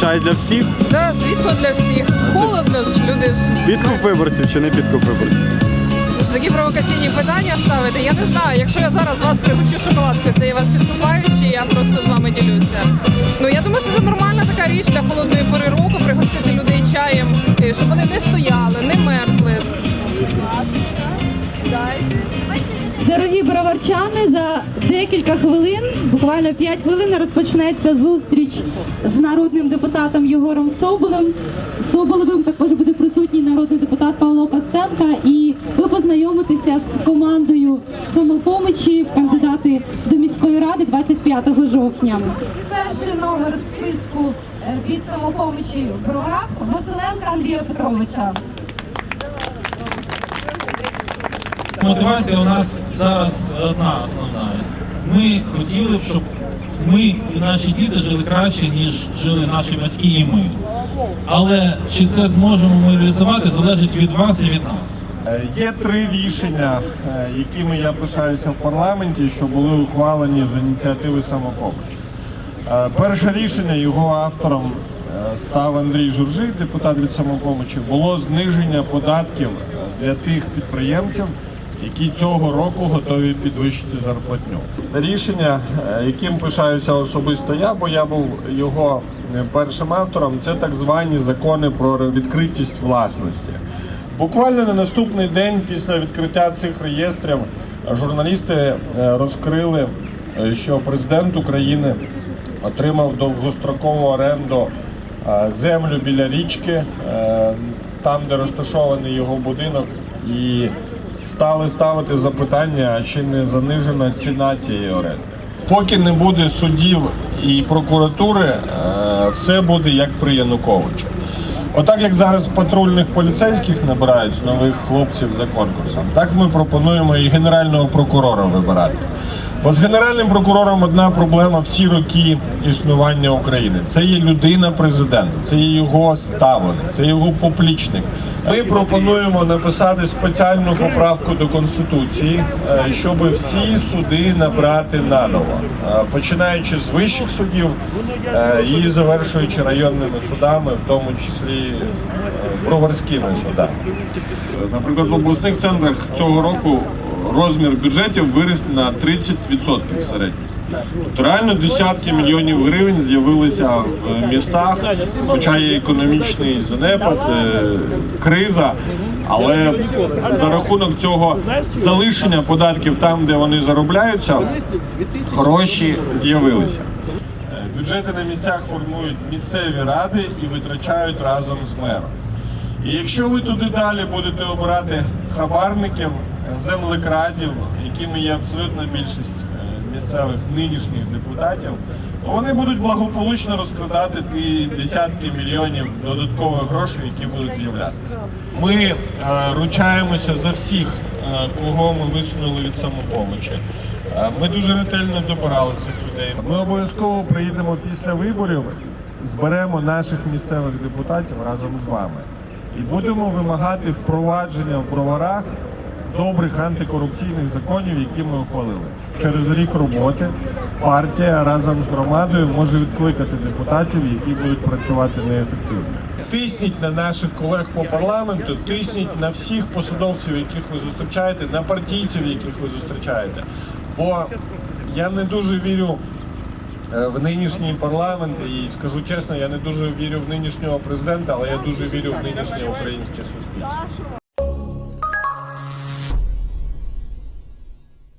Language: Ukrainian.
чай для всіх? Да, звісно, для всіх. Холодно ж, люди ж Підкуп виборців чи не підкуп виборців? такі провокаційні питання ставити. Я не знаю, якщо я зараз вас пригощу шоколадкою, це я вас підкупаю, чи я просто з вами ділюся. Ну я думаю, що це нормальна така річ для холодної пори року, пригостити людей чаєм, щоб вони не стояли, не мерзли. Дорогі броварчани, за декілька хвилин, буквально 5 хвилин, розпочнеться зустріч з народним депутатом Єгором Соболем. Соболевим також буде присутній народний депутат Павло Костенка. І ви познайомитеся з командою самопомочі, кандидати до міської ради 25 жовтня. Перший номер в списку е, від самопомочі Бровар Василенка Андрія Петровича. Мотивація у нас зараз одна основна. Ми хотіли б, щоб ми і наші діти жили краще, ніж жили наші батьки і ми. Але чи це зможемо ми реалізувати, залежить від вас і від нас. Е, Є три рішення, е, якими я пишаюся в парламенті, що були ухвалені з ініціативи самопомочі. Е, Перше рішення його автором став Андрій Журжий, депутат від самопомочі, було зниження податків для тих підприємців, які цього року готові підвищити зарплатню. Рішення, е, яким пишаюся особисто я, бо я був його е, першим автором, це так звані закони про відкритість власності. Буквально на наступний день після відкриття цих реєстрів журналісти е, розкрили, що президент України отримав довгострокову оренду землю біля річки, там, де розташований його будинок, і стали ставити запитання, чи не занижена ціна цієї оренди. Поки не буде судів і прокуратури, е, все буде як при Януковичу. Отак як зараз патрульних поліцейських набирають нових хлопців за конкурсом, так ми пропонуємо і генерального прокурора вибирати. Бо з генеральним прокурором одна проблема всі роки існування України. Це є людина президента, це є його ставлення, це його поплічник. Ми пропонуємо написати спеціальну поправку до конституції, е, щоб всі суди набрати наново, Е, починаючи з вищих судів е, і завершуючи районними судами, в тому числі броварськими судами. Наприклад, в обласних центрах цього року розмір бюджетів виріс на 30% в середньому. Тобто реально десятки мільйонів гривень з'явилися в містах, хоча є економічний занепад, е, криза, але за рахунок цього залишення податків там, де вони заробляються, гроші з'явилися. Бюджети на місцях формують місцеві ради і витрачають разом з мером. І якщо ви туди далі будете обирати хабарників, землекрадів, якими є абсолютна більшість е, місцевих нинішніх депутатів, вони будуть благополучно розкрадати ті десятки мільйонів додаткових грошей, які будуть з'являтися. Ми е, ручаємося за всіх, е, кого ми висунули від самопомочі. Ми дуже ретельно добирали цих людей. Ми обов'язково приїдемо після виборів, зберемо наших місцевих депутатів разом з вами і будемо вимагати впровадження в броварах добрих антикорупційних законів, які ми ухвалили. Через рік роботи партія разом з громадою може відкликати депутатів, які будуть працювати неефективно. Тисніть на наших колег по парламенту, тисніть на всіх посадовців, яких ви зустрічаєте, на партійців, яких ви зустрічаєте. Бо я не дуже вірю е, в нинішній парламент і скажу чесно, я не дуже вірю в нинішнього президента, але я дуже вірю в нинішнє українське суспільство.